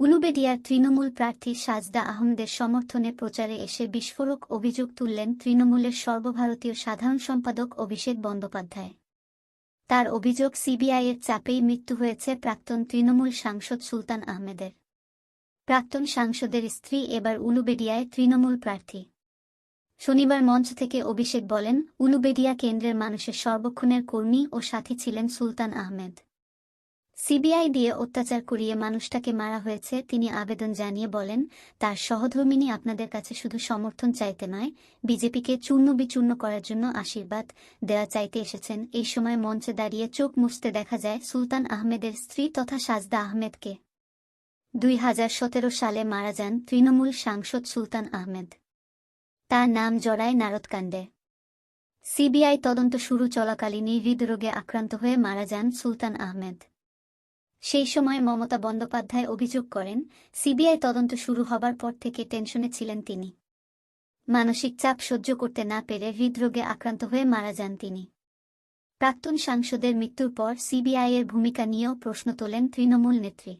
উলুবেডিয়ার তৃণমূল প্রার্থী সাজদা আহমদের সমর্থনে প্রচারে এসে বিস্ফোরক অভিযোগ তুললেন তৃণমূলের সর্বভারতীয় সাধারণ সম্পাদক অভিষেক বন্দ্যোপাধ্যায়। তার অভিযোগ সিবিআইয়ের চাপেই মৃত্যু হয়েছে প্রাক্তন তৃণমূল সাংসদ সুলতান আহমেদের। প্রাক্তন সাংসদের স্ত্রী এবার উলুবেডিয়ায় তৃণমূল প্রার্থী। শনিবার মঞ্চ থেকে অভিষেক বলেন উলুবেডিয়া কেন্দ্রের মানুষের সর্বক্ষণের কর্মী ও সাথী ছিলেন সুলতান আহমেদ। সিবিআই দিয়ে অত্যাচার করিয়ে মানুষটাকে মারা হয়েছে, তিনি আবেদন জানিয়ে বলেন, তার সহধর্মিনী আপনাদের কাছে শুধু সমর্থন চাইতে নয়, বিজেপিকে চূর্ণ বিচূর্ণ করার জন্য আশীর্বাদ দেওয়া চাইতে এসেছেন। এই সময় মঞ্চে দাঁড়িয়ে চোখ মুছতে দেখা যায় সুলতান আহমেদের স্ত্রী তথা সাজদা আহমেদকে। দুই হাজার সতেরো সালে মারা যান তৃণমূল সাংসদ সুলতান আহমেদ। তার নাম জড়ায় নারদকাণ্ডে সিবিআই তদন্ত শুরু চলাকালীনই হৃদরোগে আক্রান্ত হয়ে মারা যান সুলতান আহমেদ। সেই সময় মমতা বন্দ্যোপাধ্যায় অভিযোগ করেন, সিবিআই তদন্ত শুরু হবার পর থেকে টেনশনে ছিলেন তিনি। মানসিক চাপ সহ্য করতে না পেরে হৃদরোগে আক্রান্ত হয়ে মারা যান তিনি। প্রাক্তন সাংসদের মৃত্যুর পর সিবিআইয়ের ভূমিকা নিয়েও প্রশ্ন তোলেন তৃণমূল নেত্রী।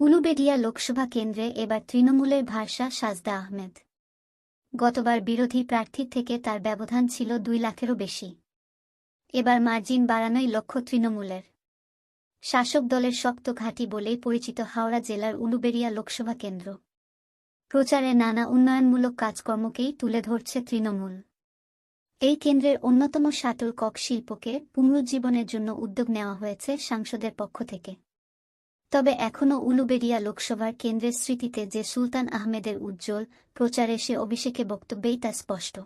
উলুবেডিয়া লোকসভা কেন্দ্রে এবার তৃণমূলের ভাষা সাজদা আহমেদ। গতবার বিরোধী প্রার্থীর থেকে তার ব্যবধান ছিল দুই লাখেরও বেশি। এবার মার্জিন বাড়ানোই লক্ষ্য তৃণমূলের। শাসক দলের শক্ত ঘাঁটি বলেই পরিচিত হাওড়া জেলার উলুবেড়িয়া লোকসভা কেন্দ্র। প্রচারে নানা উন্নয়নমূলক কাজকর্মকেই তুলে ধরছে তৃণমূল। এই কেন্দ্রের অন্যতম শাটল কক শিল্পকে পুনরুজ্জীবনের জন্য উদ্যোগ নেওয়া হয়েছে সাংসদের পক্ষ থেকে। তবে এখনও উলুবেড়িয়া লোকসভার কেন্দ্রের স্মৃতিতে যে সুলতান আহমেদের উজ্জ্বল প্রচারে সে অভিষেকে বক্তব্যেই তা স্পষ্ট।